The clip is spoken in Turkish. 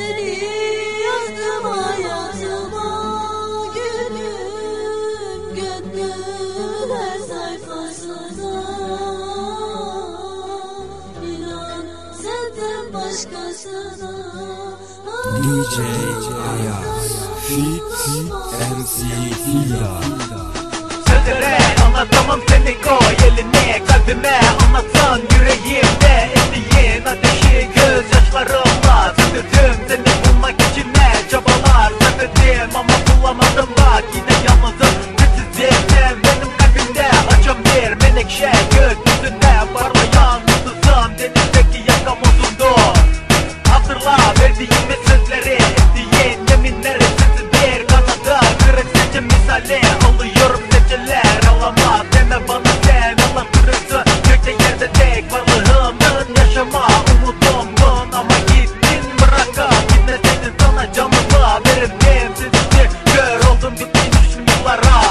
Seni yazdım hayatıma Gülüm gönlüm her sayfasında İnan senden başkasına. DJ Ayaz Fit MC Fila. Sözlere anlatamam seni menekşe Gök yüzüne parmayan Mutluzum denizdeki yakamozundu Hatırla verdiğimiz sözleri Ettiğin yeminleri sizi bir kanadı Kırık seçim misali Alıyorum seçiler Alama deme bana sen Allah kırıksın Gökte yerde tek varlığımın Yaşama umudumdun ama gittin bırakıp Gitmeseydin sana canımı. Verirdim Sizi gör oldum bittin düşün yıllara.